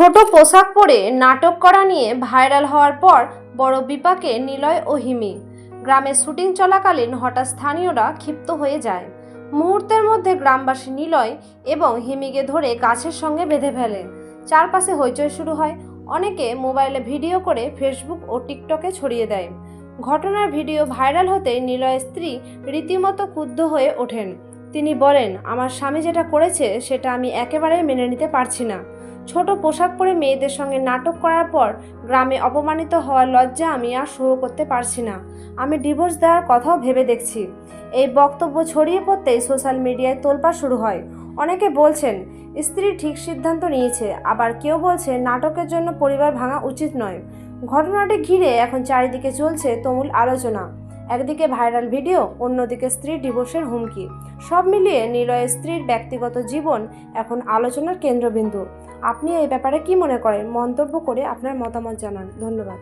ছোট পোশাক পরে নাটক করা নিয়ে ভাইরাল হওয়ার পর বড় বিপাকে নিলয় ও হিমি। গ্রামে শুটিং চলাকালীন হঠাৎ স্থানীয়রা ক্ষিপ্ত হয়ে যায়। মুহূর্তের মধ্যে গ্রামবাসী নিলয় এবং হিমিকে ধরে গাছের সঙ্গে বেঁধে ফেলে। চারপাশে হইচই শুরু হয়। অনেকে মোবাইলে ভিডিও করে ফেসবুক ও টিকটকে ছড়িয়ে দেয়। ঘটনার ভিডিও ভাইরাল হতে নিলয়ের স্ত্রী রীতিমতো ক্ষুব্ধ হয়ে ওঠেন। তিনি বলেন, আমার স্বামী যেটা করেছে, সেটা আমি একেবারেই মেনে নিতে পারছি না। ছোট পোশাক পরে মেয়েদের সঙ্গে নাটক করার পর গ্রামে অপমানিত হওয়ার লজ্জা আমি আর সহ করতে পারছি না। আমি ডিভোর্স দেওয়ার কথাও ভেবে দেখছি। এই বক্তব্য ছড়িয়ে পড়তেই সোশ্যাল মিডিয়ায় তোলপা শুরু হয়। অনেকে বলছেন, স্ত্রী ঠিক সিদ্ধান্ত নিয়েছে, আবার কেউ বলছে নাটকের জন্য পরিবার ভাঙা উচিত নয়। ঘটনাটি ঘিরে এখন চারিদিকে চলছে তুমুল আলোচনা। একদিকে ভাইরাল ভিডিও, অন্যদিকে স্ত্রী ডিভোর্সের হুমকি। সব মিলিয়ে নিলয়ের স্ত্রীর ব্যক্তিগত জীবন এখন আলোচনার কেন্দ্রবিন্দু। আপনি এই ব্যাপারে কি মনে করেন? মন্তব্য করে আপনার মতামত জানান। ধন্যবাদ।